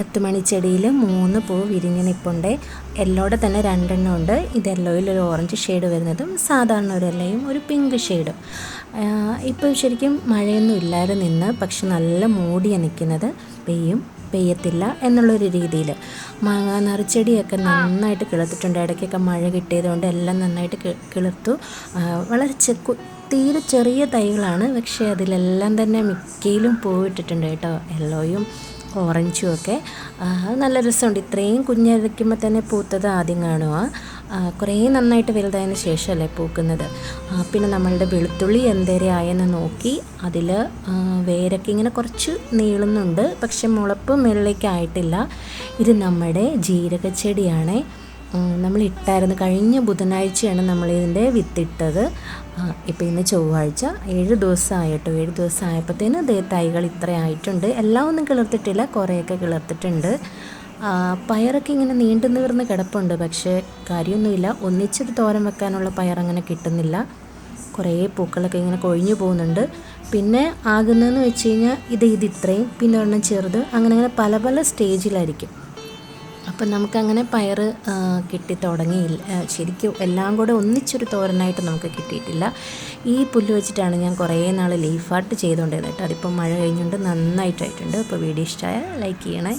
പത്ത് മണിച്ചെടിയിൽ മൂന്ന് പൂ വിരിഞ്ഞ് നിൽപ്പുണ്ട് യെല്ലോടെ തന്നെ രണ്ടെണ്ണം ഉണ്ട്. ഇത് യെല്ലോയിൽ ഒരു ഓറഞ്ച് ഷെയ്ഡ് വരുന്നതും സാധാരണ ഒരു എല്ലയും ഒരു പിങ്ക് ഷെയ്ഡും ഇപ്പോൾ ശരിക്കും മഴയൊന്നും ഇല്ലാതെ നിന്ന് പക്ഷെ നല്ല മൂടിയാണ് നിൽക്കുന്നത് പെയ്യും. പെയ്യത്തില്ല എന്നുള്ളൊരു രീതിയിൽ മാങ്ങ നിറച്ചെടിയൊക്കെ നന്നായിട്ട് കിളർത്തിട്ടുണ്ട്. ഇടയ്ക്കൊക്കെ മഴ കിട്ടിയതുകൊണ്ട് എല്ലാം നന്നായിട്ട് കിളിർത്തു. വളരെ ചെക്കു തീരെ ചെറിയ തൈകളാണ്. പക്ഷേ അതിലെല്ലാം തന്നെ മിക്കയിലും പൂവിട്ടിട്ടുണ്ട് കേട്ടോ. യെല്ലോയും ഓറഞ്ചും ഒക്കെ. നല്ല രസമുണ്ട്. ഇത്രയും കുഞ്ഞിരിക്കുമ്പോൾ തന്നെ പൂത്തത് ആദ്യം കാണുക കുറേ നന്നായിട്ട് വലുതായതിന് ശേഷമല്ലേ പൂക്കുന്നത്. പിന്നെ നമ്മളുടെ വെളുത്തുള്ളി എന്തേരെ ആയെന്ന് നോക്കി അതിൽ വേരൊക്കെ ഇങ്ങനെ കുറച്ച് നീളുന്നുണ്ട് പക്ഷെ മുളപ്പ് മുകളിലേക്കായിട്ടില്ല ഇത് നമ്മുടെ ജീരകച്ചെടിയാണ്. നമ്മൾ ഇട്ടായിരുന്നു കഴിഞ്ഞ ബുധനാഴ്ചയാണ് നമ്മളിതിന്റെ വിത്തിട്ടത്. ഇപ്പം ഇന്ന് ചൊവ്വാഴ്ച ഏഴ് ദിവസമായിട്ടോ ഏഴ് ദിവസം ആയപ്പോഴത്തേന് ദേ തൈകൾ ഇത്രയായിട്ടുണ്ട് എല്ലാം ഒന്നും കിളിർത്തിട്ടില്ല കുറേയൊക്കെ കിളർത്തിട്ടുണ്ട്. പയറൊക്കെ ഇങ്ങനെ നീണ്ടു നിവർന്ന് കിടപ്പുണ്ട് പക്ഷേ കാര്യമൊന്നുമില്ല. ഒന്നിച്ചൊരു തോരൻ വെക്കാനുള്ള പയറങ്ങനെ കിട്ടുന്നില്ല. കുറേ പൂക്കളൊക്കെ ഇങ്ങനെ കൊഴിഞ്ഞു പോകുന്നുണ്ട്. പിന്നെ ആകുന്നതെന്ന് വെച്ച് കഴിഞ്ഞാൽ ഇത് ഇത് ഇത്രയും പിന്നെ ഒരെണ്ണം ചെറുത് അങ്ങനെ അങ്ങനെ പല പല സ്റ്റേജിലായിരിക്കും. അപ്പം നമുക്കങ്ങനെ പയർ കിട്ടി തുടങ്ങിയില്ല. ശരിക്കും എല്ലാം കൂടെ ഒന്നിച്ചൊരു തോരനായിട്ട് നമുക്ക് കിട്ടിയിട്ടില്ല. ഈ പുല്ല് വെച്ചിട്ടാണ് ഞാൻ കുറേ നാൾ ലീഫ് ആർട്ട് ചെയ്തുകൊണ്ടിരുന്നത് കേട്ടോ. അതിപ്പോൾ മഴ കഴിഞ്ഞുകൊണ്ട് നന്നായിട്ടായിട്ടുണ്ട്. അപ്പോൾ വീഡിയോ ഇഷ്ടമായ ലൈക്ക് ചെയ്യണേ.